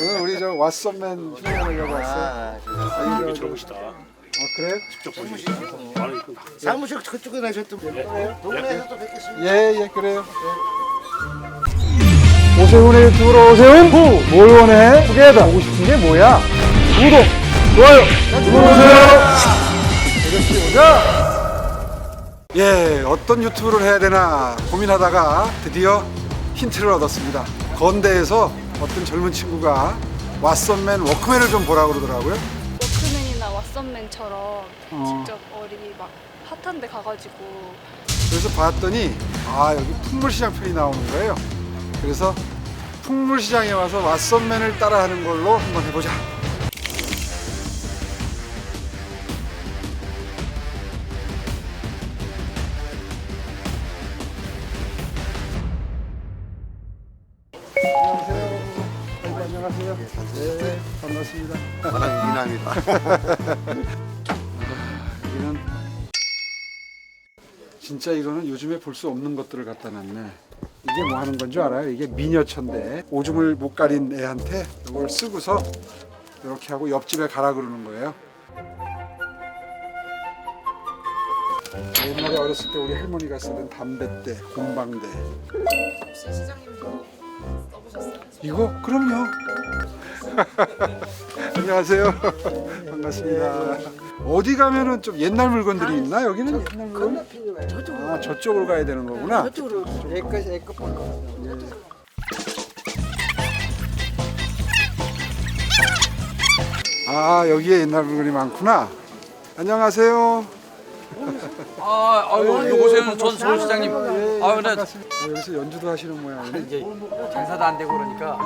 오늘 우리 저 왓썸맨 출연하려고 왔어요. 아, 아, 이거 저- 들어보시다. 아 그래요? 아니, 그 사무실 그쪽에 나셨던 분이에요. 동네에서 또 뵙겠습니다. 예, 예, 그래요. 예. 오세훈의 유튜브로 오세훈 후! 뭘 원해? 두개다 보고 싶은 게 뭐야? 구독, 좋아요, 눌러주세요. 이렇게 오자. 예, 어떤 유튜브를 해야 되나 고민하다가 드디어 힌트를 얻었습니다. 건대에서 어떤 젊은 친구가 왓썸맨 워크맨을 좀 보라고 그러더라고요. 워크맨이나 왓썸맨처럼 어. 직접 어디 막 핫한 데 가가지고 그래서 봤더니 아 여기 풍물시장 편이 나오는 거예요. 그래서 풍물시장에 와서 왓썸맨을 따라하는 걸로 한번 해보자. 안녕하세요. 네, 반갑습니다. 워낙 미남이다. 여기는 진짜 이거는 요즘에 볼 수 없는 것들을 갖다 놨네. 이게 뭐 하는 건 줄 알아요? 이게 미녀천데 오줌을 못 가린 애한테 이걸 쓰고서 이렇게 하고 옆집에 가라 그러는 거예요. 옛날에 어렸을 때 우리 할머니가 쓰던 담뱃대, 곰방대. 시장님도? 이거? 그럼요. 안녕하세요. 반갑습니다. 어디 가면은 좀 옛날 물건들이 있나? 여기는 옛날 물건? 아 저쪽으로 가야 되는 거구나. 저쪽으로 애껏 애껏 볼 거. 아 여기에 옛날 물건이 많구나. 안녕하세요. 아, 아유, 여보세요, 전 서울시장님. 예, 예, 아, 근데. 어, 여기서 연주도 하시는 모양이네. 이제 장사도 안 되고 그러니까.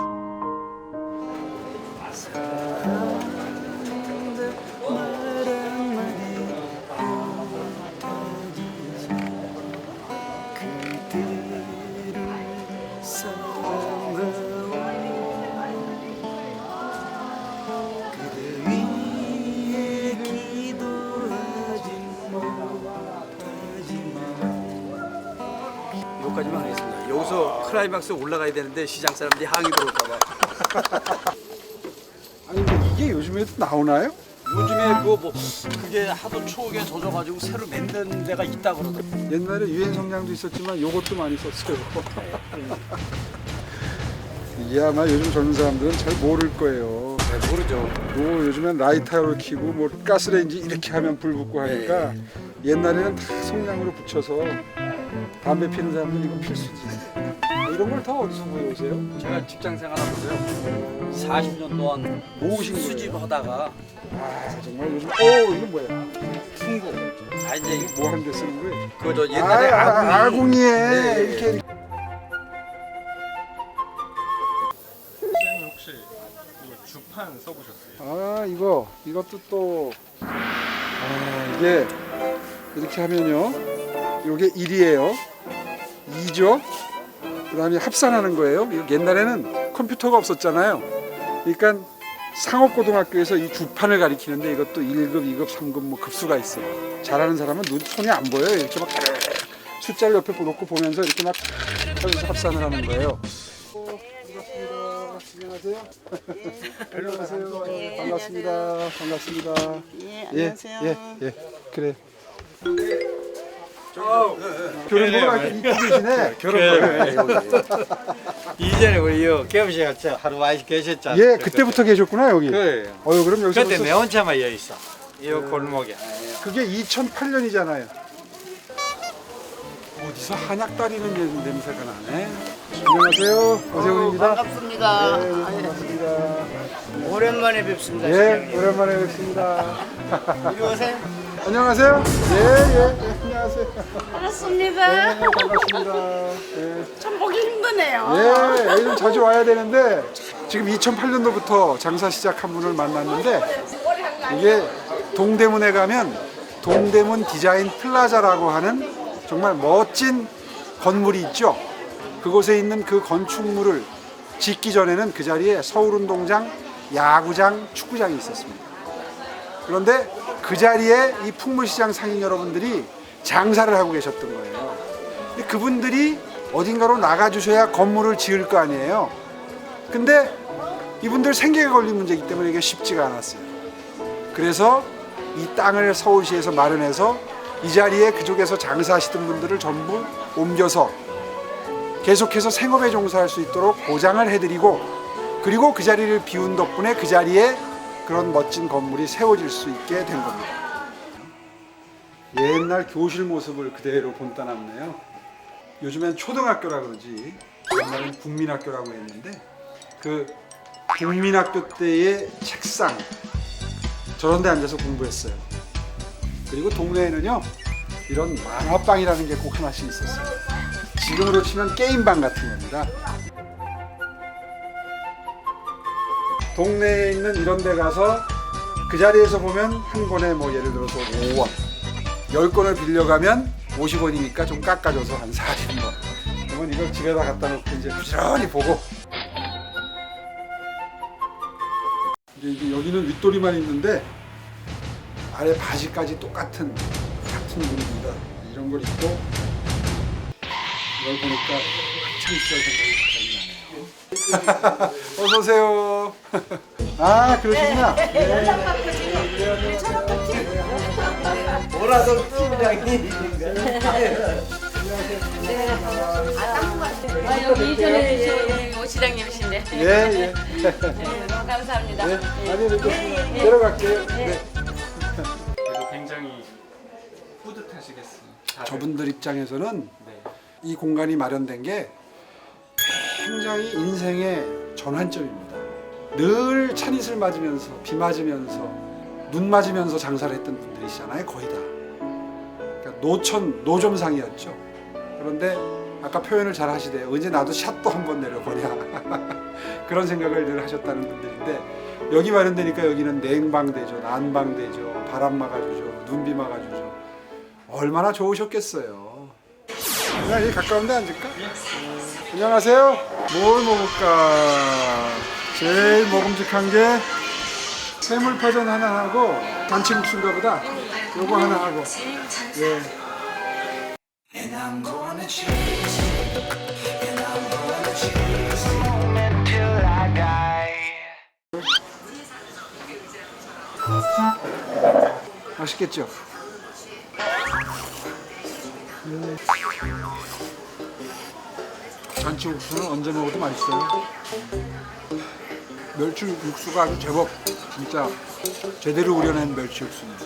클라이막스 올라가야 되는데 시장 사람들이 항의 들어올까봐. 아니 근데 이게 요즘에도 나오나요? 요즘에 그거 뭐 그게 하도 추억에 젖어가지고 새로 만든 데가 있다 그러더라고요. 옛날에 유엔 성냥도 있었지만 요것도 많이 썼어요. 이게 아마 요즘 젊은 사람들은 잘 모를 거예요. 네, 모르죠. 뭐 요즘엔 라이터를 켜고 뭐 가스레인지 이렇게 하면 불 붙고 하니까 옛날에는 다 성냥으로 붙여서 담배 피는 사람들 이거 필수지. 이런 걸 다 어디서 구해오세요? 제가 직장 생활하면서요. 40년 동안 모으신 거예요? 수집하다가 아 정말 요즘 오 이거 뭐야? 풍구. 아 이제 뭐 하는 데 쓰는 거예요? 그저 옛날에 아, 아궁이. 아, 아궁이에 네. 이렇게 선생님 혹시 이거 주판 써보셨어요? 아 이거 이것도 또 아, 이게 이렇게 하면요 이게 1이에요 2죠 그 다음에 합산하는 거예요 옛날에는 컴퓨터가 없었잖아요 그러니까 상업고등학교에서 이 주판을 가리키는데 이것도 1급, 2급, 3급 뭐 급수가 있어 잘하는 사람은 눈, 손이 안 보여요 이렇게 막 숫자를 옆에 놓고 보면서 이렇게 막 하면서 합산을 하는 거예요 반갑습니다. 안녕하세요. 안녕하세요. 반갑습니다. 반갑습니다. 예, 예, 안녕하세요. 예, 예. 그래. 결혼 보러 갈때 이쁘시네. 결혼 이전에 우리 요 같이 하루 많이 계셨잖아요. 예, 그때부터 계셨구나 여기. 그래요. 어유 그럼 여기서 그때 벌써 내 혼자만 여기 있어. 이 골목에. 그게 2008년이잖아요. 어디서 한약 따리는 예- 냄새가 나네. 안녕하세요. 오세훈입니다. 반갑습니다. 네, 반갑습니다. 오랜만에 뵙습니다. 예, 오랜만에 뵙습니다. 이리 오세요. 안녕하세요. 예, 예, 예, 안녕하세요. 반갑습니다. 네, 반갑습니다. 예. 참 보기 힘드네요. 예, 요즘 자주 와야 되는데 지금 2008년도부터 장사 시작한 분을 만났는데 이게 동대문에 가면 동대문 디자인 플라자라고 하는 정말 멋진 건물이 있죠. 그곳에 있는 그 건축물을 짓기 전에는 그 자리에 서울운동장, 야구장, 축구장이 있었습니다. 그런데 그 자리에 이 풍물시장 상인 여러분들이 장사를 하고 계셨던 거예요. 그분들이 어딘가로 나가 주셔야 건물을 지을 거 아니에요. 근데 이분들 생계가 걸린 문제이기 때문에 이게 쉽지가 않았어요. 그래서 이 땅을 서울시에서 마련해서 이 자리에 그쪽에서 장사하시던 분들을 전부 옮겨서 계속해서 생업에 종사할 수 있도록 보장을 해드리고 그리고 그 자리를 비운 덕분에 그 자리에 그런 멋진 건물이 세워질 수 있게 된 겁니다. 옛날 교실 모습을 그대로 본따놨네요. 요즘엔 초등학교라 그러지 옛날엔 국민학교라고 했는데 그 국민학교 때의 책상 저런 데 앉아서 공부했어요. 그리고 동네에는요 이런 만화방이라는 게 꼭 하나씩 있었어요. 지금으로 치면 게임방 같은 겁니다. 동네에 있는 이런 데 가서 그 자리에서 보면 한 권에 뭐 예를 들어서 5원 10권을 빌려가면 50원이니까 좀 깎아줘서 한 40원. 그러면 이걸 집에다 갖다 놓고 이제 부지런히 보고. 이제 여기는 윗돌이만 있는데 아래 바지까지 똑같은 같은 분입니다. 이런 걸 입고 이걸 보니까 학창 시절 생각이 갑자기 나네요. 어서 오세요 아 그러시구나. 뭐라도 팀장이 아, 여기 이전에 오 시장님이신데. 예예. 감사합니다. 네, 많이 뵙겠습니다 내려갈게요. 네. 그래도 굉장히 뿌듯하시겠어요. 다들. 저분들 입장에서는 네. 이 공간이 마련된 게 굉장히 인생의 전환점입니다. 늘 찬이슬 맞으면서 비 맞으면서 눈 맞으면서 장사를 했던 분들이시잖아요, 거의 다. 그러니까 노천 노점상이었죠. 그런데 아까 표현을 잘 하시대요. 언제 나도 샷도 한번 내려보냐 그런 생각을 늘 하셨다는 분들인데 여기 마련되니까 여기는 냉방되죠, 난방되죠, 바람 막아주죠, 눈비 막아주죠. 얼마나 좋으셨겠어요. 그냥 여기 가까운 데 앉을까? 안녕하세요. 뭘 먹을까? 제일 먹음직한 게 해물파전 하나 하고 잔치국수인가 보다. 요거 하나 하고. 예. 맛있겠죠? 잔치국수는 언제 먹어도 맛있어요. 멸치 육수가 아주 제법 진짜 제대로 우려낸 멸치 육수입니다.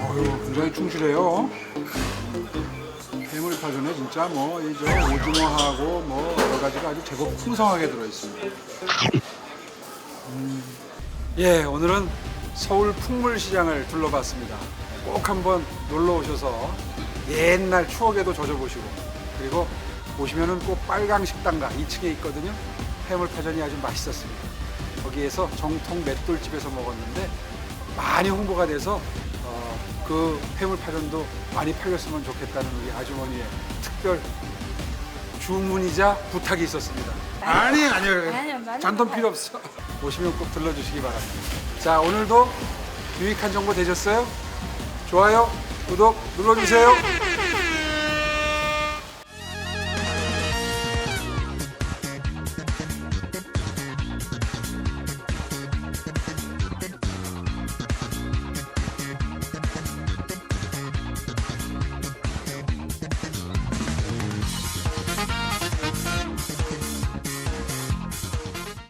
어휴, 굉장히 충실해요. 해물파전에 진짜 뭐 이저 오징어하고 뭐 여러 가지가 아주 제법 풍성하게 들어 있습니다. 음, 예, 오늘은 서울 풍물시장을 둘러봤습니다. 꼭 한번 놀러 오셔서 옛날 추억에도 젖어보시고 그리고 보시면은 꼭 빨강 식당가 2층에 있거든요. 해물파전이 아주 맛있었습니다. 거기에서 정통 맷돌집에서 먹었는데 많이 홍보가 돼서 어, 그 해물파전도 많이 팔렸으면 좋겠다는 우리 아주머니의 특별 주문이자 부탁이 있었습니다. 아니 아니요. 잔돈 필요 없어. 오시면 꼭 들러주시기 바랍니다. 자 오늘도 유익한 정보 되셨어요? 좋아요, 구독 눌러주세요.